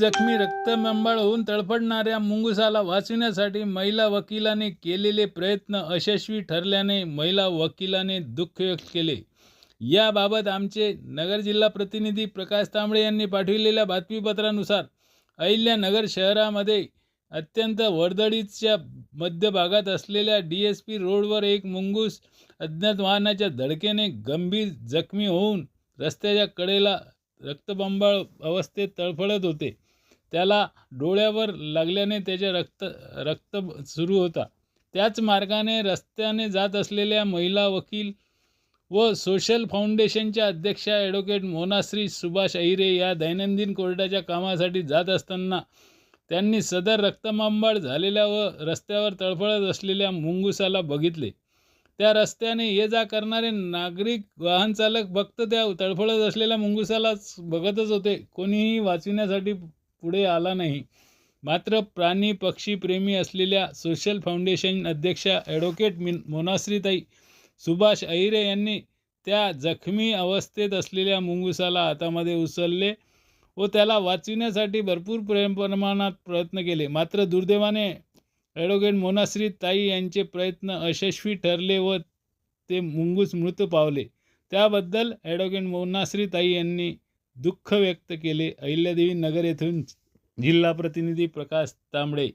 जखमी रक्तबंबाळ होऊन तळफडणाऱ्या मुंगुसाला वाचविण्यासाठी महिला वकिलाने केलेले प्रयत्न अयशस्वी ठरल्याने महिला वकिलाने दुःख व्यक्त केले. याबाबत आमचे नगर जिल्हा प्रतिनिधी प्रकाश तांबळे यांनी पाठविलेल्या बातमीपत्रानुसार अहिल्यानगर शहरामध्ये अत्यंत वर्दळीच्या मध्यभागात असलेल्या डी एस पी रोडवर एक मुंगूस अज्ञात वाहनाच्या धडकेने गंभीर जखमी होऊन रस्त्याच्या कडेला रक्तबंबाळ अवस्थेत तळफळत होते. त्याला डोळ्यावर लागल्याने त्याचे रक्त रक्त सुरू होता. त्याच मार्गाने रस्त्याने जात असलेल्या महिला वकील व सोशल फाउंडेशनच्या अध्यक्षा ॲडव्होकेट मोनाश्री सुभाष अहिरे या दैनंदिन कोर्टाच्या कामासाठी जात असताना त्यांनी सदर रक्तमांबाळ झालेल्या व रस्त्यावर तळफळत असलेल्या मुंगुसाला बघितले. त्या रस्त्याने ये जा करणारे नागरिक वाहनचालक फक्त त्या तळफळत असलेल्या मुंगुसालाच बघतच होते. कोणीही वाचविण्यासाठी पुढे आला नाही. मात्र प्राणी पक्षी प्रेमी असलेल्या सोशल फाउंडेशन अध्यक्षा ॲडव्होकेट मिन मोनाश्रीताई सुभाष अहिरे यांनी त्या जखमी अवस्थेत असलेल्या मुंगुसाला हातामध्ये उचलले व त्याला वाचविण्यासाठी भरपूर प्रेम प्रमाणात प्रयत्न केले. मात्र दुर्दैवाने ॲडव्होकेट मोनाश्री ताई यांचे प्रयत्न अयशस्वी ठरले व ते मुंगूस मृत पावले. त्याबद्दल ॲडव्होकेट मोनाश्री ताई यांनी दुःख व्यक्त केले. अहिल्यादेवी नगर येथून जिल्हा प्रतिनिधी प्रकाश तांबडे